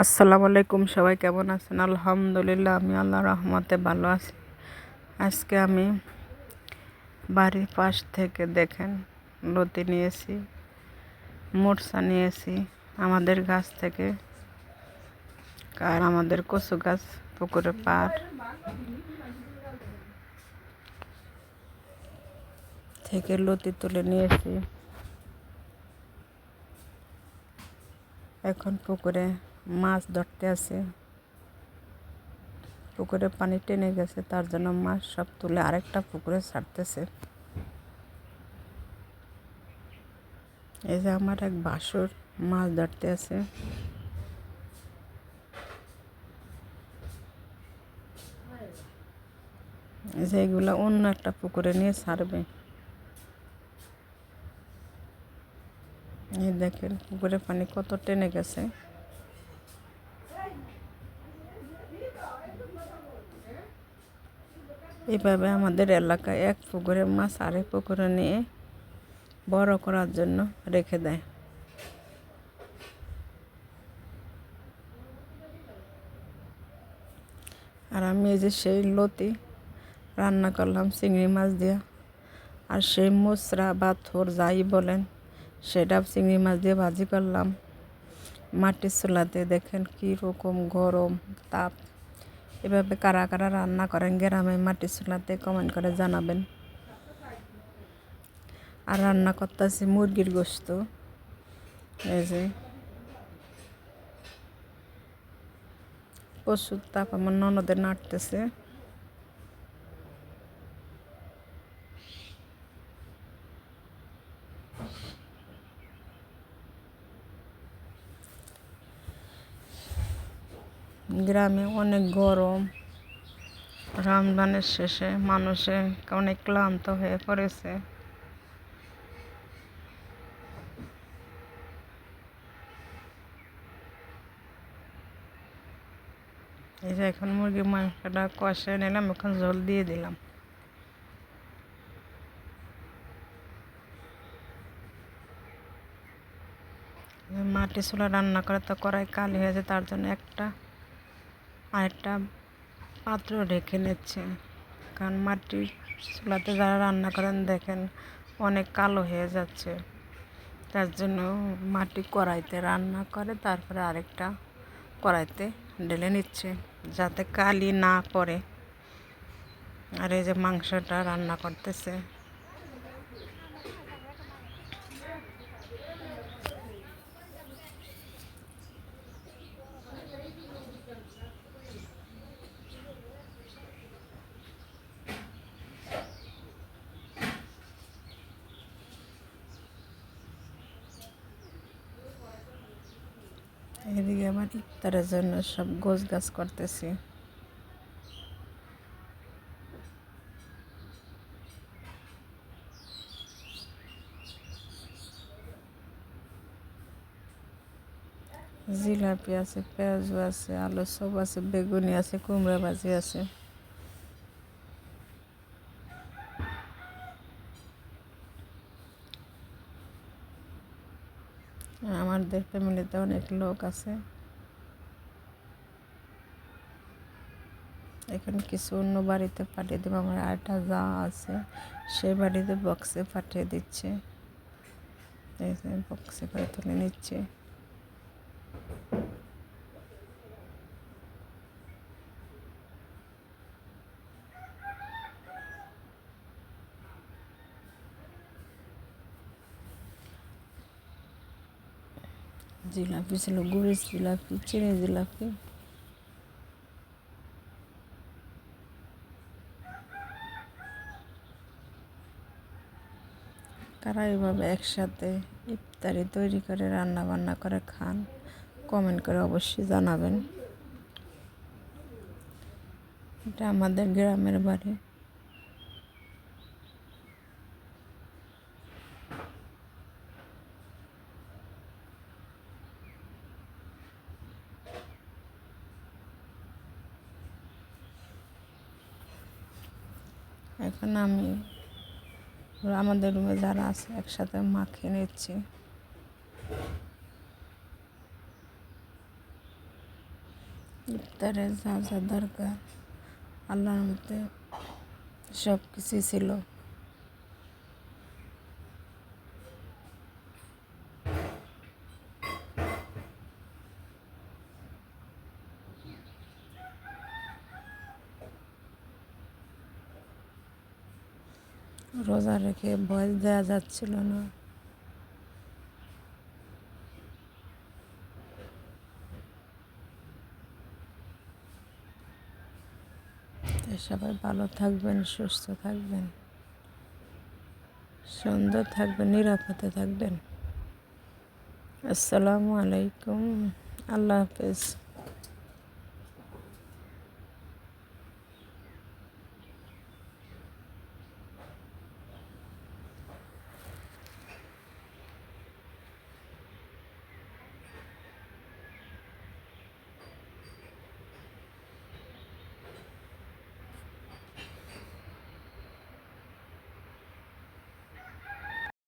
আসসালামু আলাইকুম, সবাই কেমন আছেন? আলহামদুলিল্লাহ, আমি আল্লাহ রহমতে ভালো আছি। আজকে আমি বাড়ির পাশ থেকে দেখেন, লতি নিয়েছি মোরসা নিয়েছি, আমাদের গাছ থেকে, আর আমাদের কচু গাছ, পুকুরে পার। থেকে লতি তুলে নিয়েছি। এখন পুকুরে মাছ ধরতে আছে। পুকুরে পানি টেনে গেছে, তার জন্য মাছ সব তুলে আরেকটা পুকুরে ছাড়তেছে। এই যে আমার এক বাসুর মাছ ধরতে আছে। এই যে এগুলো অন্য একটা পুকুরে নিয়ে ছাড়বে। এই দেখেন পুকুরে পানি কত টেনে গেছে। এইভাবে আমাদের এলাকায় এক পুকুরে মাছ আরেক পুকুরে নিয়ে বড় করার জন্য রেখে দেয়। আর আমি এই যে সেই লতি রান্না করলাম, চিংড়ি মাছ দিয়ে। আর সেই মুসরা বা থোর যাই বলেন, সেটা চিংড়ি মাছ দিয়ে ভাজি করলাম। মাটির চুলাতে দেখেন কী রকম গরম তাপ। এভাবে কারা কারা রান্না করেন গ্রামে মাটি চুলাতে কমেন্ট করে জানাবেন। আর রান্না করতেছি মুরগির গোস্ত। এই যে। প্রচুর তাপ, আমার ননদের নাড়তেছে। গ্রামে অনেক গরম। রমজানের শেষে মানুষে অনেক ক্লান্ত হয়ে পড়েছে। এই যে এখন মুরগির মাংসটা কষে নিলাম, এখন জল দিয়ে দিলাম। মাটি চুলা রান্না করে তো কড়াই কালি হয়েছে তার জন্য একটা আরেকটা পাত্র রেখে নিচ্ছে। কারণ মাটির চুলাতে যারা রান্না করেন, দেখেন অনেক কালো হয়ে যাচ্ছে। তার জন্য মাটি কড়াইতে রান্না করে, তারপরে আরেকটা কড়াইতে ঢেলে নিচ্ছে, যাতে কালি না পড়ে। আর এই যে মাংসটা রান্না করতেছে এদিকে আবার ইফতারের জন্য সব গোছ গাছ করতেছি। জিলাপি আছে পেঁয়াজু আছে, আলু সব আছে, বেগুনি আছে, কুমড়া ভাজি আছে। আমাদের ফ্যামিলিতে অনেক লোক আছে। এখন কিছু অন্য বাড়িতে পাঠিয়ে দেবো, আমার আরেকটা যা আছে সে বাড়িতে বক্সে পাঠিয়ে দিচ্ছে। বক্সে করে তুলে নিচ্ছে। জিলাপি ছিল, গুড়ের জিলাপি চিনি জিলাপি। কারা এভাবে একসাথে ইফতারি তৈরি করে রান্না বান্না করে, খান। কমেন্ট করে অবশ্যই জানাবেন। এটা আমাদের গ্রামের বাড়ি। এখন আমি আমাদের রুমে যারা আছে একসাথে মাখিয়ে নিচ্ছি। ইফতারে যা যা দরকার, আল্লাহর মধ্যে সব কিছুই ছিল। রোজা রেখে বয়স দেওয়া যাচ্ছিল না। সবাই ভালো থাকবেন, সুস্থ থাকবেন, সুন্দর থাকবেন, নিরাপদে থাকবেন। আসসালামু আলাইকুম, আল্লাহ হাফেজ।